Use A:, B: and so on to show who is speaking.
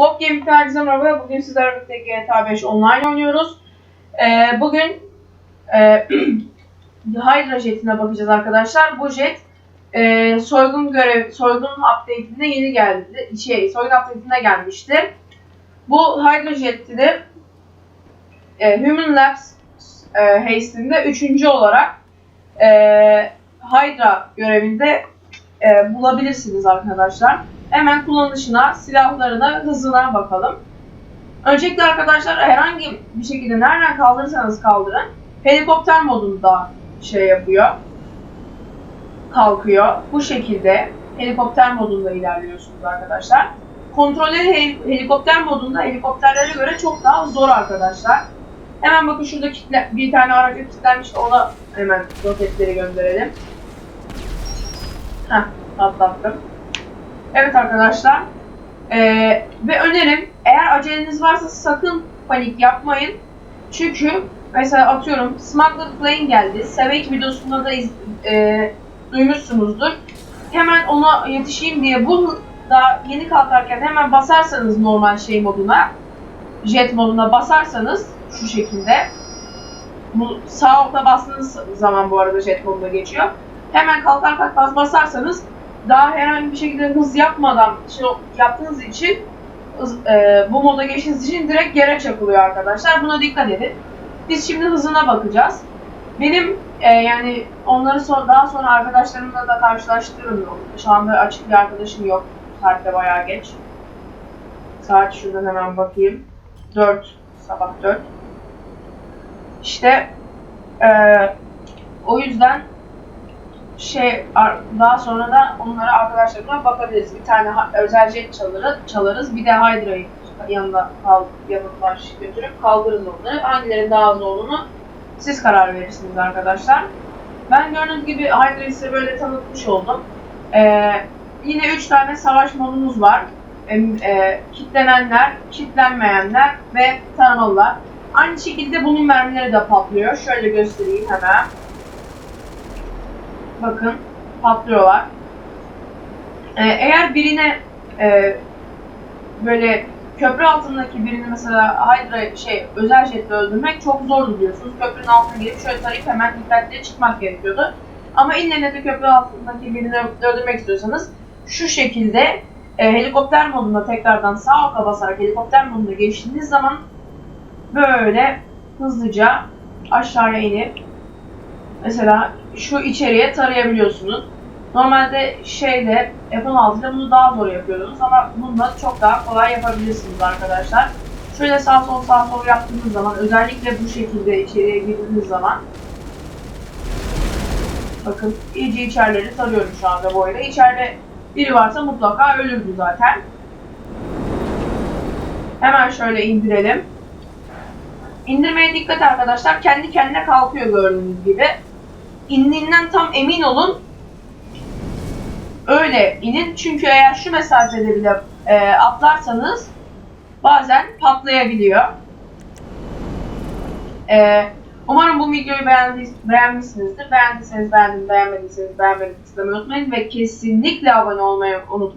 A: Bob Gaming'den herkese merhaba. Bugün sizlerle birlikte GTA 5 online oynuyoruz. Ee, bugün e, Hydra jetine bakacağız arkadaşlar. Bu jet e, soygun görev, soygun update'inde yeni geldi. Şey, soygun update'inde gelmişti. Bu Hydra jetini e, Human Labs e, Haste'inde üçüncü olarak e, Hydra görevinde e, bulabilirsiniz arkadaşlar. Hemen kullanışına, silahlarına, hızına bakalım. Öncelikle arkadaşlar herhangi bir şekilde nereden kaldırırsanız kaldırın. Helikopter modunda şey yapıyor. Kalkıyor. Bu şekilde helikopter modunda ilerliyorsunuz arkadaşlar. Kontrolleri hel- helikopter modunda helikopterlere göre çok daha zor arkadaşlar. Hemen bakın şurada kitle, bir tane araca kilitlenmiş ona hemen roketleri gönderelim. Heh, atlattım. Evet arkadaşlar. Ee, ve önerim eğer aceleniz varsa sakın panik yapmayın. Çünkü mesela atıyorum Smuggler Plane geldi. Savage videosunda da iz, e, duymuşsunuzdur. Hemen ona yetişeyim diye bu da yeni kalkarken hemen basarsanız normal şey moduna jet moduna basarsanız şu şekilde bu sağ alta bastığınız zaman bu arada jet moduna geçiyor. Hemen kalkar kalkmaz basarsanız daha herhangi bir şekilde hız yapmadan şey yaptığınız için hız- e, bu moda geçtiğiniz için direkt yere çakılıyor arkadaşlar. Buna dikkat edin. Biz şimdi hızına bakacağız. Benim e, yani onları so- daha sonra arkadaşlarımla da karşılaştırırım. Şu anda açık bir arkadaşım yok. Saatte bayağı geç. Saat şuradan hemen bakayım. 4. Sabah 4. İşte e, o yüzden şey daha sonra da onlara arkadaşlarımla bakabiliriz. Bir tane özel jet çalarız, çalarız. Bir de Hydra'yı yanında kal yanına götürüp kaldırırız onları. Hangilerinin daha az olduğunu siz karar verirsiniz arkadaşlar. Ben gördüğünüz gibi Hydra'yı size böyle tanıtmış oldum. Ee, yine 3 tane savaş modumuz var. E, e, kitlenenler, kitlenmeyenler ve taramalılar. Aynı şekilde bunun mermileri de patlıyor. Şöyle göstereyim hemen. Bakın patlıyorlar. Ee, eğer birine e, böyle köprü altındaki birini mesela Hydra şey özel jetle öldürmek çok zordu diyorsunuz. Köprünün altına girip şöyle tarayıp hemen dikkatli çıkmak gerekiyordu. Ama ille de köprü altındaki birini öldürmek istiyorsanız şu şekilde e, helikopter modunda tekrardan sağ alta basarak helikopter moduna geçtiğiniz zaman böyle hızlıca aşağıya inip mesela şu içeriye tarayabiliyorsunuz. Normalde şeyde F-16'da bunu daha zor yapıyordunuz ama bunda çok daha kolay yapabilirsiniz arkadaşlar. Şöyle sağ sol sağ sol yaptığınız zaman özellikle bu şekilde içeriye girdiğiniz zaman bakın iyice içerileri tarıyorum şu anda bu arada. İçeride biri varsa mutlaka ölürdü zaten. Hemen şöyle indirelim. İndirmeye dikkat arkadaşlar. Kendi kendine kalkıyor gördüğünüz gibi. İndiğinden tam emin olun. Öyle inin. Çünkü eğer şu mesafede bile e, atlarsanız bazen patlayabiliyor. E, umarım bu videoyu beğendi, beğenmişsinizdir. Beğendiyseniz beğendim, beğenmediyseniz beğenmeyi tıklamayı unutmayın ve kesinlikle abone olmayı unutmayın.